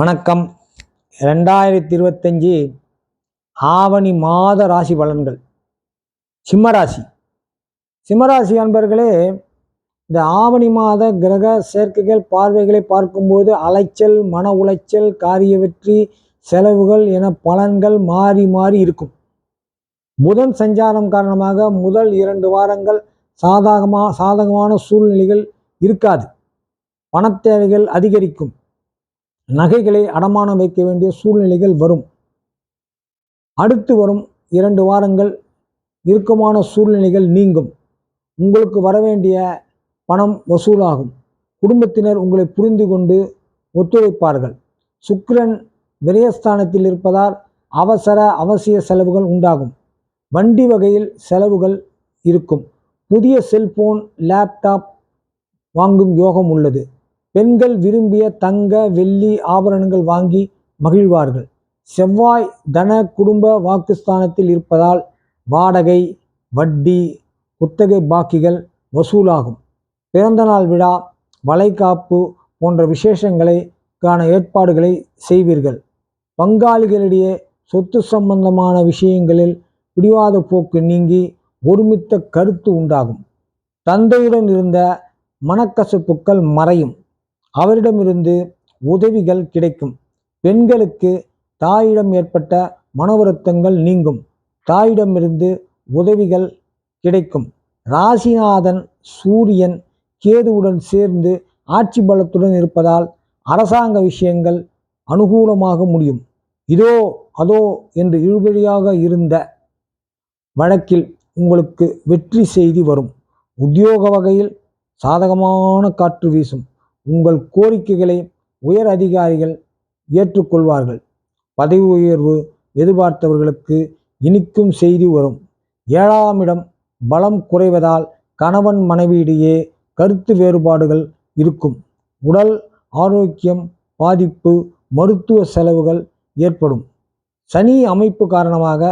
வணக்கம். ரெண்டாயிரத்தி இருபத்தஞ்சி ஆவணி மாத ராசி பலன்கள். சிம்மராசி. சிம்மராசி அன்பர்களே இந்த ஆவணி மாத கிரக சேர்க்கைகள் பார்வைகளை பார்க்கும்போது அலைச்சல் மன உளைச்சல் காரிய வெற்றி செலவுகள் என பலன்கள் மாறி மாறி இருக்கும். புதன் சஞ்சாரம் காரணமாக முதல் இரண்டு வாரங்கள் சாதகமாக சாதகமான சூழ்நிலைகள் இருக்காது. பணத்தேவைகள் அதிகரிக்கும். நகைகளை அடமானம் வைக்க வேண்டிய சூழ்நிலைகள் வரும். அடுத்து வரும் இரண்டு வாரங்கள் இறுக்கமான சூழ்நிலைகள் நீங்கும். உங்களுக்கு வரவேண்டிய பணம் வசூலாகும். குடும்பத்தினர் உங்களை புரிந்து கொண்டு ஒத்துழைப்பார்கள். சுக்கிரன் விரயஸ்தானத்தில் இருப்பதால் அவசர அவசிய செலவுகள் உண்டாகும். வண்டி வகையில் செலவுகள் இருக்கும். புதிய செல்போன் லேப்டாப் வாங்கும் யோகம் உள்ளது. பெண்கள் விரும்பிய தங்க வெள்ளி ஆபரணங்கள் வாங்கி மகிழ்வார்கள். செவ்வாய் தன குடும்ப வாக்குஸ்தானத்தில் இருப்பதால் வாடகை வட்டி குத்தகை பாக்கிகள் வசூலாகும். பிறந்தநாள் விழா வளைகாப்பு போன்ற விசேஷங்களை ஏற்பாடுகளை செய்வீர்கள். பங்காளிகளிடையே சொத்து சம்பந்தமான விஷயங்களில் பிடிவாத போக்கு நீங்கி ஒருமித்த கருத்து உண்டாகும். தந்தையுடன் இருந்த மனக்கசப்புக்கள் மறையும். அவரிடமிருந்து உதவிகள் கிடைக்கும். பெண்களுக்கு தாயிடம் ஏற்பட்ட மனவருத்தங்கள் நீங்கும். தாயிடமிருந்து உதவிகள் கிடைக்கும். ராசிநாதன் சூரியன் கேதுவுடன் சேர்ந்து ஆட்சி பலத்துடன் இருப்பதால் அரசாங்க விஷயங்கள் அனுகூலமாக முடியும். இதோ அதோ என்று இழுபறியாக இருந்த வழக்கில் உங்களுக்கு வெற்றி செய்தி வரும். உத்தியோக வகையில் சாதகமான காற்று வீசும். உங்கள் கோரிக்கைகளை உயர் அதிகாரிகள் ஏற்றுக்கொள்வார்கள். பதவி உயர்வு எதிர்பார்த்தவர்களுக்கு இனிக்கும் செய்தி வரும். ஏழாம் இடம் பலம் குறைவதால் கணவன் மனைவியிடையே கருத்து வேறுபாடுகள் இருக்கும். உடல் ஆரோக்கியம் பாதிப்பு மருத்துவ செலவுகள் ஏற்படும். சனி அமைப்பு காரணமாக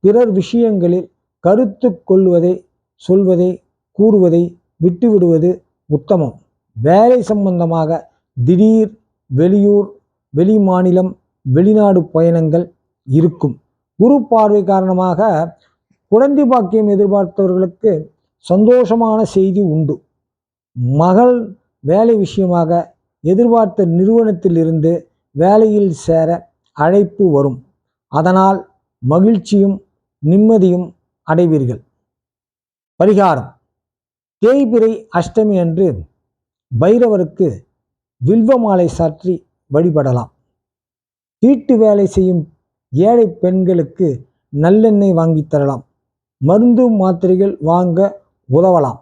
பிறர் விஷயங்களில் கருத்து கொள்வதை சொல்வதை கூறுவதை விட்டுவிடுவது உத்தமம். வேலை சம்பந்தமாக திடீர் வெளியூர் வெளி மாநிலம் வெளிநாடு பயணங்கள் இருக்கும். குரு பார்வை காரணமாக குழந்தை பாக்கியம் எதிர்பார்த்தவர்களுக்கு சந்தோஷமான செய்தி உண்டு. மகள் வேலை விஷயமாக எதிர்பார்த்த நிறுவனத்திலிருந்து வேலையில் சேர அழைப்பு வரும். அதனால் மகிழ்ச்சியும் நிம்மதியும் அடைவீர்கள். பரிகாரம். தேய்பிறை அஷ்டமி அன்று பைரவருக்கு வில்வ மாலை சாற்றி வழிபடலாம். வீட்டு வேலை செய்யும் ஏழை பெண்களுக்கு நல்லெண்ணெய் வாங்கித் தரலாம். மருந்து மாத்திரைகள் வாங்க உதவலாம்.